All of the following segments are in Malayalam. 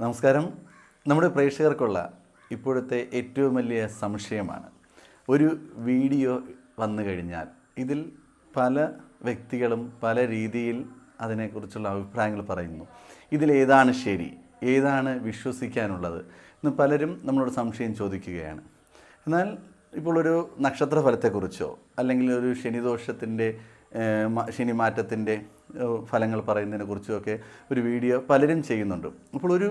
നമസ്കാരം. നമ്മുടെ പ്രേക്ഷകർക്കുള്ള ഇപ്പോഴത്തെ ഏറ്റവും വലിയ സംശയമാണ്. ഒരു വീഡിയോ വന്നു കഴിഞ്ഞാൽ ഇതിൽ പല വ്യക്തികളും പല രീതിയിൽ അതിനെക്കുറിച്ചുള്ള അഭിപ്രായങ്ങൾ പറയുന്നു. ഇതിലേതാണ് ശരി? ഏതാണ് വിശ്വസിക്കാനുള്ളത്? എന്ന് പലരും നമ്മളോട് സംശയം ചോദിക്കുകയാണ്. എന്നാൽ ഇപ്പോൾ ഒരു നക്ഷത്ര ഫലത്തെക്കുറിച്ചോ അല്ലെങ്കിൽ ഒരു ശനിദോഷത്തിന്റെ ശനിമാറ്റത്തിന്റെ ഫലങ്ങൾ പറയുന്നതിനെ കുറിച്ചുമൊക്കെ ഒരു വീഡിയോ പലരും ചെയ്യുന്നുണ്ട്. അപ്പോൾ ഒരു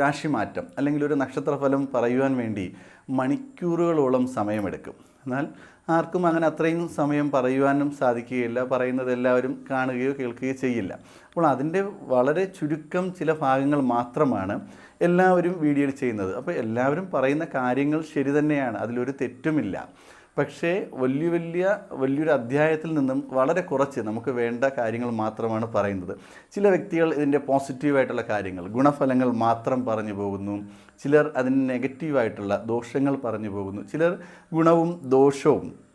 രാശി രാശിമാറ്റം അല്ലെങ്കിൽ ഒരു നക്ഷത്രഫലം പറയുവാൻ വേണ്ടി മണിക്കൂറുകളോളം സമയമെടുക്കും. എന്നാൽ ആർക്കും അങ്ങനെ അത്രയും സമയം പറയുവാനും സാധിക്കുകയില്ല പറയുന്നത് എല്ലാവരും കാണുകയോ കേൾക്കുകയോ ചെയ്യില്ല. അപ്പോൾ അതിന്റെ വളരെ ചുരുക്കം ചില ഭാഗങ്ങൾ മാത്രമാണ് എല്ലാവരും വീഡിയോയിൽ ചെയ്യുന്നത്. അപ്പോൾ എല്ലാവരും പറയുന്ന കാര്യങ്ങൾ ശരി തന്നെയാണ് അതിലൊരു തെറ്റുമില്ല. പക്ഷേ വലിയ വലിയ വലിയൊരു അധ്യായത്തിൽ നിന്നും വളരെ കുറച്ച് നമുക്ക് വേണ്ട കാര്യങ്ങൾ മാത്രമാണ് പറയുന്നത്. ചില വ്യക്തികൾ ഇതിന്റെ പോസിറ്റീവായിട്ടുള്ള കാര്യങ്ങൾ ഗുണഫലങ്ങൾ മാത്രം പറഞ്ഞു പോകുന്നു. ചിലർ അതിന് നെഗറ്റീവായിട്ടുള്ള ദോഷങ്ങൾ പറഞ്ഞു പോകുന്നു. ചിലർ ഗുണവും ദോഷവും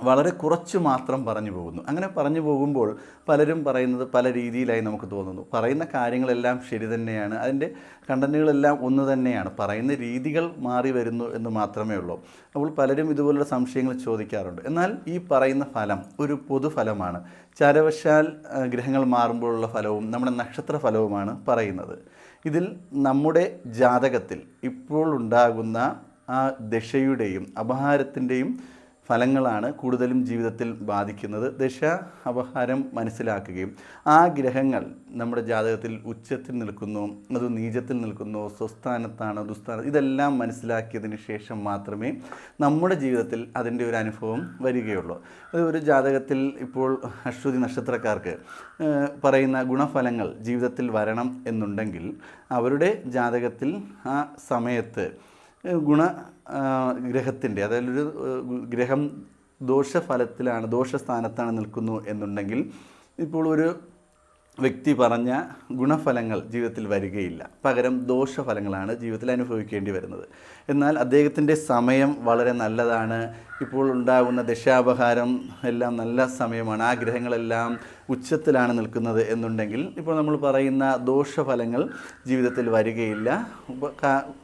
വളരെ കുറച്ച് മാത്രം പറഞ്ഞു പോകുന്നു. അങ്ങനെ പറഞ്ഞു പോകുമ്പോൾ പലരും പറയുന്നത് പല രീതിയിലായി നമുക്ക് തോന്നുന്നു. പറയുന്ന കാര്യങ്ങളെല്ലാം ശരി തന്നെയാണ്. അതിന്റെ കണ്ടന്റുകളെല്ലാം ഒന്ന് തന്നെയാണ്. പറയുന്ന രീതികൾ മാറി വരുന്നു എന്ന് മാത്രമേ ഉള്ളൂ. അപ്പോൾ പലരും ഇതുപോലുള്ള സംശയങ്ങൾ ചോദിക്കാറുണ്ട്. എന്നാൽ ഈ പറയുന്ന ഫലം ഒരു പൊതുഫലമാണ്. ചാരവശാൽ ഗ്രഹങ്ങൾ മാറുമ്പോഴുള്ള ഫലവും നമ്മുടെ നക്ഷത്ര ഫലവുമാണ് പറയുന്നത്. ഇതിൽ നമ്മുടെ ജാതകത്തിൽ ഇപ്പോൾ ഉണ്ടാകുന്ന ആ ദശയുടെയും അപഹാരത്തിന്റെയും ഫലങ്ങളാണ് കൂടുതലും ജീവിതത്തിൽ ബാധിക്കുന്നത്. ദശ അപഹാരം മനസ്സിലാക്കുകയും ആ ഗ്രഹങ്ങൾ നമ്മുടെ ജാതകത്തിൽ ഉച്ചത്തിൽ നിൽക്കുന്നു അത് നീചത്തിൽ നിൽക്കുന്നു സ്വസ്ഥാനത്താണ് ദുസ്ഥാനം ഇതെല്ലാം മനസ്സിലാക്കിയതിന് ശേഷം മാത്രമേ നമ്മുടെ ജീവിതത്തിൽ അതിന്റെ ഒരു അനുഭവം വരികയുള്ളൂ. അത് ഒരു ജാതകത്തിൽ ഇപ്പോൾ അശ്വതി നക്ഷത്രക്കാർക്ക് പറയുന്ന ഗുണഫലങ്ങൾ ജീവിതത്തിൽ വരണം എന്നുണ്ടെങ്കിൽ അവരുടെ ജാതകത്തിൽ ആ സമയത്ത് ഗുണ ഗ്രഹത്തിന്റെ അതായത് ഒരു ഗ്രഹം ദോഷഫലത്തിലാണ് ദോഷസ്ഥാനത്താണ് നിൽക്കുന്നു എന്നുണ്ടെങ്കിൽ ഇപ്പോൾ ഒരു വ്യക്തി പറഞ്ഞ ഗുണഫലങ്ങൾ ജീവിതത്തിൽ വരികയില്ല. പകരം ദോഷഫലങ്ങളാണ് ജീവിതത്തിൽ അനുഭവിക്കേണ്ടി വരുന്നത്. എന്നാൽ അദ്ദേഹത്തിന്റെ സമയം വളരെ നല്ലതാണ്. ഇപ്പോൾ ഉണ്ടാകുന്ന ദശാപഹാരം എല്ലാം നല്ല സമയമാണ്. ആ ഗ്രഹങ്ങളെല്ലാം ഉച്ചത്തിലാണ് നിൽക്കുന്നത് എന്നുണ്ടെങ്കിൽ ഇപ്പോൾ നമ്മൾ പറയുന്ന ദോഷഫലങ്ങൾ ജീവിതത്തിൽ വരികയില്ല.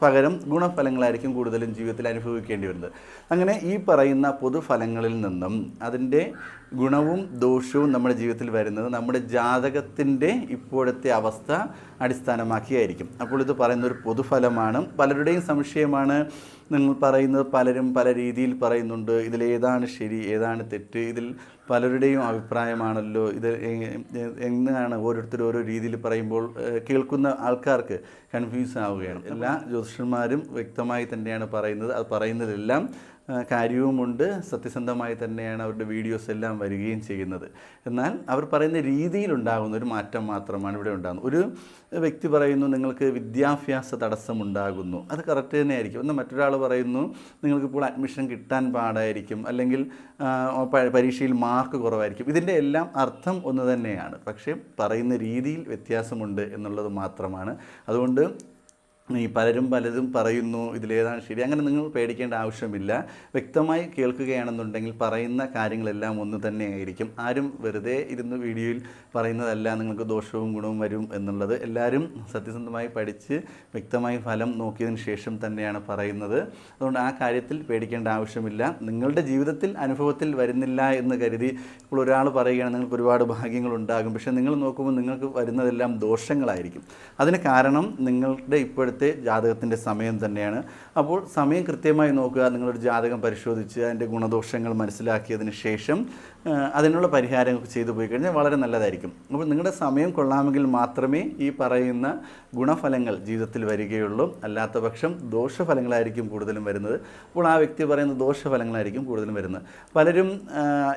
പകരം ഗുണഫലങ്ങളായിരിക്കും കൂടുതലും ജീവിതത്തിൽ അനുഭവിക്കേണ്ടി വരുന്നത്. അങ്ങനെ ഈ പറയുന്ന പൊതുഫലങ്ങളിൽ നിന്നും അതിന്റെ ഗുണവും ദോഷവും നമ്മുടെ ജീവിതത്തിൽ വരുന്നത് നമ്മുടെ ജാതകത്തിന്റെ ഇപ്പോഴത്തെ അവസ്ഥ അടിസ്ഥാനമാക്കിയായിരിക്കും. അപ്പോൾ ഇത് പറയുന്ന ഒരു പൊതുഫലമാണ്. പലരുടെയും സംശയമാണ്. നിങ്ങൾ പറയുന്നത് പലരും പല രീതിയിൽ പറയുന്നുണ്ട്. ഇതിലേതാണ് ശരി ഏതാണ് തെറ്റ്? ഇതിൽ പലരുടെയും അഭിപ്രായമാണല്ലോ. ഇത് എ- എ- എങ്ങനെയാണ് ഓരോരുത്തർ ഓരോ രീതിയിൽ പറയുമ്പോൾ കേൾക്കുന്ന ആൾക്കാർക്ക് കൺഫ്യൂസ് ആവുകയാണ്. എല്ലാ ജ്യോതിഷന്മാരും വ്യക്തമായി തന്നെയാണ് പറയുന്നത്. അത് പറയുന്നതെല്ലാം കാര്യവുമുണ്ട്. സത്യസന്ധമായി തന്നെയാണ് അവരുടെ വീഡിയോസ് എല്ലാം വരികയും ചെയ്യുന്നത്. എന്നാൽ അവർ പറയുന്ന രീതിയിലുണ്ടാകുന്ന ഒരു മാറ്റം മാത്രമാണ് ഇവിടെ ഉണ്ടാകുന്നത്. ഒരു വ്യക്തി പറയുന്നു നിങ്ങൾക്ക് വിദ്യാഭ്യാസ തടസ്സമുണ്ടാകുന്നു. അത് കറക്റ്റ് തന്നെയായിരിക്കും. എന്നാൽ മറ്റൊരാൾ പറയുന്നു നിങ്ങൾക്കിപ്പോൾ അഡ്മിഷൻ കിട്ടാൻ പാടായിരിക്കും. അല്ലെങ്കിൽ പരീക്ഷയിൽ മാർക്ക് കുറവായിരിക്കും. ഇതിന്റെ എല്ലാം അർത്ഥം ഒന്ന് തന്നെയാണ്. പക്ഷേ പറയുന്ന രീതിയിൽ വ്യത്യാസമുണ്ട് എന്നുള്ളത് മാത്രമാണ്. അതുകൊണ്ട് ഈ പലരും പലതും പറയുന്നു ഇതിലേതാണ് ശരി. അങ്ങനെ നിങ്ങൾ പേടിക്കേണ്ട ആവശ്യമില്ല. വ്യക്തമായി കേൾക്കുകയാണെന്നുണ്ടെങ്കിൽ പറയുന്ന കാര്യങ്ങളെല്ലാം ഒന്ന് തന്നെയായിരിക്കും ആരും വെറുതെ ഇരുന്ന് വീഡിയോയിൽ പറയുന്നതല്ല നിങ്ങൾക്ക് ദോഷവും ഗുണവും വരും എന്നുള്ളത്. എല്ലാവരും സത്യസന്ധമായി പഠിച്ച് വ്യക്തമായി ഫലം നോക്കിയതിന് ശേഷം തന്നെയാണ് പറയുന്നത്. അതുകൊണ്ട് ആ കാര്യത്തിൽ പേടിക്കേണ്ട ആവശ്യമില്ല. നിങ്ങളുടെ ജീവിതത്തിൽ അനുഭവത്തിൽ വരുന്നില്ല എന്ന് കരുതി ഇപ്പോൾ ഒരാൾ പറയുകയാണ് നിങ്ങൾക്ക് ഒരുപാട് ഭാഗ്യങ്ങൾ ഉണ്ടാകും പക്ഷേ നിങ്ങൾ നോക്കുമ്പോൾ നിങ്ങൾക്ക് വരുന്നതെല്ലാം ദോഷങ്ങളായിരിക്കും. അതിന് കാരണം നിങ്ങളുടെ ഇപ്പോഴത്തെ ജാതകത്തിന്റെ സമയം തന്നെയാണ്. അപ്പോൾ സമയം കൃത്യമായി നോക്കുക നിങ്ങളൊരു ജാതകം പരിശോധിച്ച് അതിന്റെ ഗുണദോഷങ്ങൾ മനസ്സിലാക്കിയതിന് ശേഷം അതിനുള്ള പരിഹാരങ്ങൾ ചെയ്തു പോയി കഴിഞ്ഞാൽ വളരെ നല്ലതായിരിക്കും. അപ്പോൾ നിങ്ങളുടെ സമയം കൊള്ളാമെങ്കിൽ മാത്രമേ ഈ പറയുന്ന ഗുണഫലങ്ങൾ ജീവിതത്തിൽ വരികയുള്ളൂ. അല്ലാത്ത പക്ഷം ദോഷഫലങ്ങളായിരിക്കും കൂടുതലും വരുന്നത്. അപ്പോൾ ആ വ്യക്തി പറയുന്ന ദോഷഫലങ്ങളായിരിക്കും കൂടുതലും വരുന്നത്. പലരും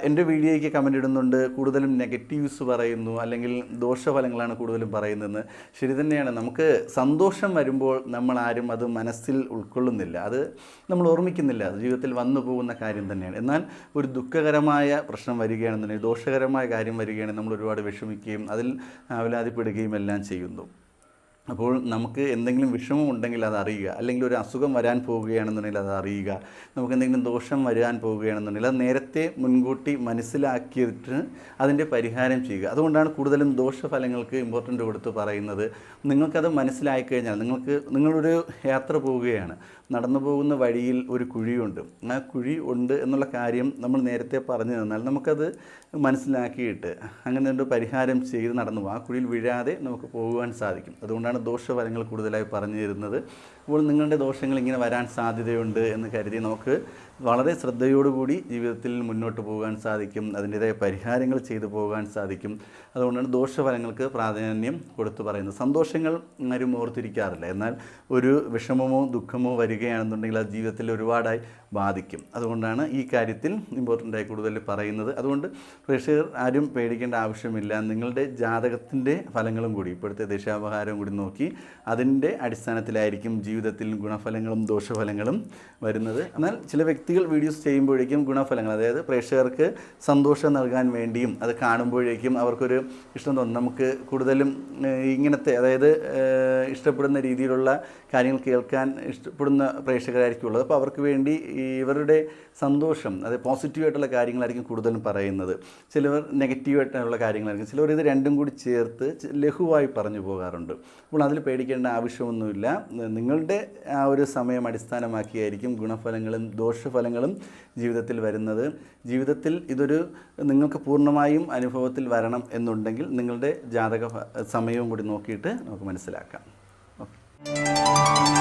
എന്റെ വീഡിയോയ്ക്ക് കമന്റ് ഇടുന്നുണ്ട് കൂടുതലും നെഗറ്റീവ്സ് പറയുന്നു അല്ലെങ്കിൽ ദോഷഫലങ്ങളാണ് കൂടുതലും പറയുന്നതെന്ന്. ശരി തന്നെയാണ്. നമുക്ക് സന്തോഷം വരുമ്പോൾ നമ്മൾ ആരും അത് മനസ്സിൽ ഉൾക്കൊള്ളുന്നില്ല. അത് നമ്മൾ ഓർമ്മിക്കുന്നില്ല. അത് ജീവിതത്തിൽ വന്നു പോകുന്ന കാര്യം തന്നെയാണ്. എന്നാൽ ഒരു ദുഃഖകരമായ പ്രശ്നം വരികയാണെന്നുണ്ടെങ്കിൽ ദോഷകരമായ കാര്യം വരികയാണെങ്കിൽ നമ്മൾ ഒരുപാട് വിഷമിക്കുകയും അതിൽ ആവലാതിപ്പെടുകയും എല്ലാം ചെയ്യുന്നു. അപ്പോൾ നമുക്ക് എന്തെങ്കിലും വിഷമം ഉണ്ടെങ്കിൽ അത് അറിയുക. അല്ലെങ്കിൽ ഒരു അസുഖം വരാൻ പോവുകയാണെന്നുണ്ടെങ്കിൽ അത് അറിയുക. നമുക്ക് എന്തെങ്കിലും ദോഷം വരാൻ പോവുകയാണെന്നുണ്ടെങ്കിൽ അത് നേരത്തെ മുൻകൂട്ടി മനസ്സിലാക്കിയിട്ട് അതിന്റെ പരിഹാരം ചെയ്യുക. അതുകൊണ്ടാണ് കൂടുതലും ദോഷഫലങ്ങൾക്ക് ഇമ്പോർട്ടന്റ് കൊടുത്ത് പറയുന്നത്. നിങ്ങൾക്കത് മനസ്സിലായി കഴിഞ്ഞാൽ നിങ്ങൾക്ക് നിങ്ങളൊരു യാത്ര പോവുകയാണ്. നടന്നു പോകുന്ന വഴിയിൽ ഒരു കുഴിയുണ്ട്. ആ കുഴി ഉണ്ട് എന്നുള്ള കാര്യം നമ്മൾ നേരത്തെ പറഞ്ഞു തന്നാൽ നമുക്കത് മനസ്സിലാക്കിയിട്ട് അങ്ങനെ ഒരു പരിഹാരം ചെയ്ത് നടന്നു ആ കുഴിയിൽ വീഴാതെ നമുക്ക് പോകുവാൻ സാധിക്കും. അതുകൊണ്ടാണ് ദോഷഫലങ്ങൾ കൂടുതലായി പറഞ്ഞു തരുന്നത് അപ്പോൾ നിങ്ങളുടെ ദോഷങ്ങൾ ഇങ്ങനെ വരാൻ സാധ്യതയുണ്ട് എന്ന് കരുതി നമുക്ക് വളരെ ശ്രദ്ധയോടുകൂടി ജീവിതത്തിൽ മുന്നോട്ട് പോകാൻ സാധിക്കും അതിന്റെതായ പരിഹാരങ്ങൾ ചെയ്തു പോകാൻ സാധിക്കും. അതുകൊണ്ടാണ് ദോഷഫലങ്ങൾക്ക് പ്രാധാന്യം കൊടുത്തു പറയുന്നത്. സന്തോഷങ്ങൾ ആരും ഓർത്തിരിക്കാറില്ല. എന്നാൽ ഒരു വിഷമമോ ദുഃഖമോ വരികയാണെന്നുണ്ടെങ്കിൽ അത് ജീവിതത്തിൽ ഒരുപാടായി ബാധിക്കും. അതുകൊണ്ടാണ് ഈ കാര്യത്തിൽ ഇമ്പോർട്ടന്റ് ആയി കൂടുതൽ പറയുന്നത്. അതുകൊണ്ട് പ്രേക്ഷകർ ആരും പേടിക്കേണ്ട ആവശ്യമില്ല. നിങ്ങളുടെ ജാതകത്തിന്റെ ഫലങ്ങളും കൂടി ഇപ്പോഴത്തെ ദേശാപഹാരം കൂടി നോക്കി അതിന്റെ അടിസ്ഥാനത്തിലായിരിക്കും ജീവിതത്തിൽ ഗുണഫലങ്ങളും ദോഷഫലങ്ങളും വരുന്നത്. എന്നാൽ ചില വ്യക്തികൾ വീഡിയോസ് ചെയ്യുമ്പോഴേക്കും ഗുണഫലങ്ങൾ അതായത് പ്രേക്ഷകർക്ക് സന്തോഷം നൽകാൻ വേണ്ടിയും അത് കാണുമ്പോഴേക്കും അവർക്കൊരു ഇഷ്ടം തോന്നും. നമുക്ക് കൂടുതലും ഇങ്ങനത്തെ അതായത് ഇഷ്ടപ്പെടുന്ന രീതിയിലുള്ള കാര്യങ്ങൾ കേൾക്കാൻ ഇഷ്ടപ്പെടുന്ന പ്രേക്ഷകരായിരിക്കും ഉള്ളത്. അപ്പോൾ അവർക്ക് വേണ്ടി ഇവരുടെ സന്തോഷം അതായത് പോസിറ്റീവായിട്ടുള്ള കാര്യങ്ങളായിരിക്കും കൂടുതലും പറയുന്നത്. ചിലവർ നെഗറ്റീവായിട്ടുള്ള കാര്യങ്ങളായിരിക്കും. ചിലവർ ഇത് രണ്ടും കൂടി ചേർത്ത് ലഘുവായി പറഞ്ഞു പോകാറുണ്ട്. അപ്പോൾ അതിൽ പേടിക്കേണ്ട ആവശ്യമൊന്നുമില്ല. സൂര്യന്റെ ആ ഒരു സമയം അടിസ്ഥാനമാക്കിയായിരിക്കും ഗുണഫലങ്ങളും ദോഷഫലങ്ങളും ജീവിതത്തിൽ വരുന്നത്. ജീവിതത്തിൽ ഇതൊരു നിങ്ങൾക്ക് പൂർണമായും അനുഭവത്തിൽ വരണം എന്നുണ്ടെങ്കിൽ നിങ്ങളുടെ ജാതക സമയവും കൂടി നോക്കിയിട്ട് നമുക്ക് മനസ്സിലാക്കാം. ഓക്കെ.